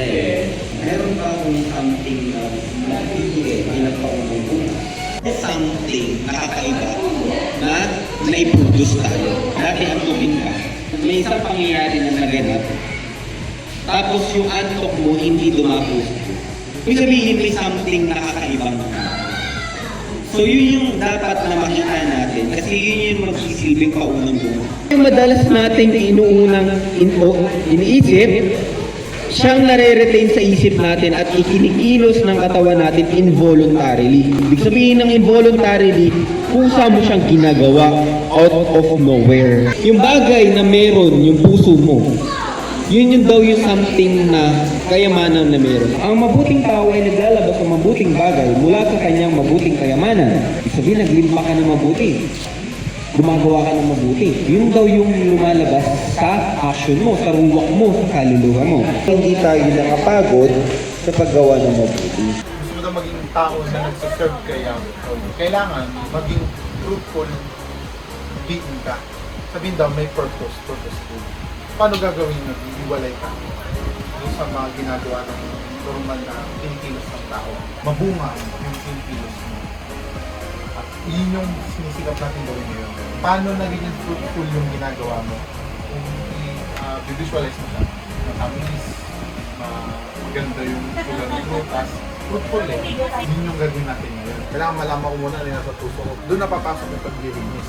eh, meron akong something na nakikigay, ginagawa ko ng. Something na naiproduce tayo. Dati antukin ka. May isang pangyayari na naganap. Tapos yung antok mo hindi dumapo. Ibig sabihin may something nakakaibang ka. So yun yung dapat na makita natin kasi yun yung magsisilbing paunang bunga. Yung madalas nating inuunang in, iniisip, siyang nare-retain sa isip natin at ikinikilos ng katawan natin involuntarily. Ibig sabihin ng involuntarily, pusa mo siyang ginagawa out of nowhere. Yung bagay na meron yung puso mo, yun yung daw yung something na kayamanan na meron. Ang mabuting tao ay naglalabas ng mabuting bagay mula sa kanyang mabuting kayamanan. Ibig sabihin, naglimpa ka ng mabuti. Gumagawa ka ng mabuti. Yun daw yung lumalabas sa action mo, sa ruwak mo, sa kaluluwa mo. Hindi tayo nakapagod sa paggawa ng mabuti. gusto mo na maging tao na nagsaserve kaya kailangan maging fruitful being ka. Sabihin daw, may purpose, purposeful. Paano gagawin na iwalay ka doon sa mga ginagawa ng normal na pinikilos ng tao? Mabunga yung pinikilos mo. At yun yung sinisikap natin gawin ngayon. Paano naging fruitful yung ginagawa mo? Kung i-visualize mo siya, matamis, ma- maganda yung kulay ng prutas, fruitful eh. Yun yung gagawin natin ngayon. Kailangan malaman ko muna na nasa puso ko. Doon napapasok yung paglilinis.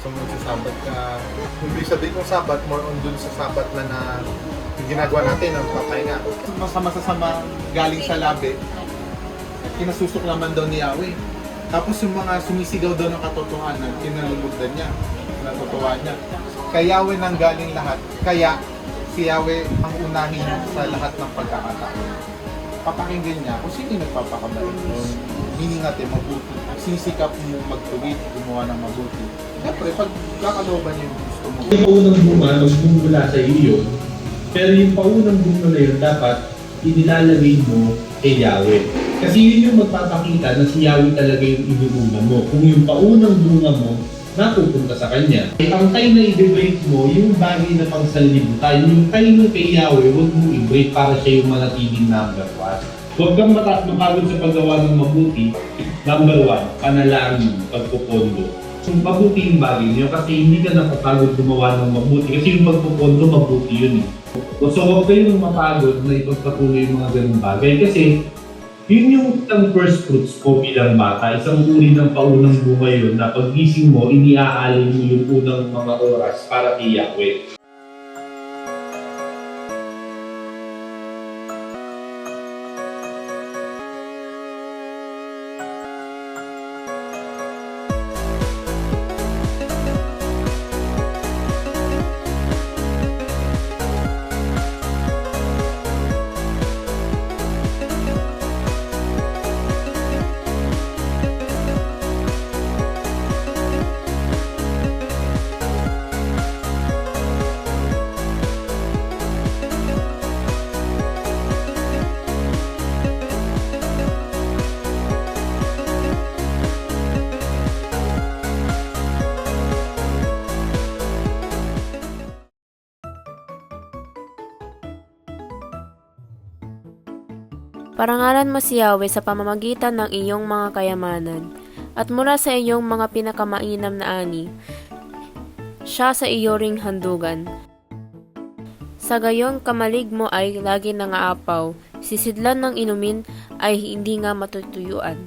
So, magsasabat ka. Hindi sabihin kong sabat, more on dun sa sabat na na ginagawa natin, ang papahinga. Masama sasama galing sa labi, kinasusok naman daw ni Yahweh. Tapos yung mga sumisigaw daw ng katotohanan, kinalulugdan niya, natutuwa niya. Kay Yahweh nang galing lahat, kaya si Yahweh ang unahin sa lahat ng pagkakataon. Papakinggan niya kung sino mo. Meaning natin, mabuti. Sisikap mo magtuwid, gumawa ng mabuti. Siyempre, pag kakalooban niya yung gusto mo. Yung paunang bunga, magmumula sa iyo. Pero yung paunang bunga na yun, dapat inilalagay mo kay Yahweh. Kasi yun yung magpapakita na si Yahweh talaga yung inubunga mo. Kung yung paunang bunga mo, napupunta sa Kanya. Eh, ang time na i-break mo, yung bagay na pang sanlibutan, yung time na kay Yahweh, huwag mo i-break para siya yung manatiling number one. Huwag kang mata- mapagod sa paggawa ng mabuti. Number one, panalangin, pagpupondo. Kung mabuti yung bagay niyo kasi hindi ka napapagod gumawa ng mabuti kasi yung pagpupondo mabuti yun eh. So huwag kayong mapagod na ipagpatuloy yung mga ganung bagay kasi yun yung isang first fruits ko bilang bata. Isang uri ng paunang bunga yun na paggising mo, iniaalay mo yung unang mga oras para kay Yahweh. Parangalan mo si Yahweh sa pamamagitan ng iyong mga kayamanan, at mula sa iyong mga pinakamainam na ani, siya sa iyo ring handugan. Sa gayon kamalig mo ay lagi nangaapaw, sisidlan ng inumin ay hindi nga matutuyuan.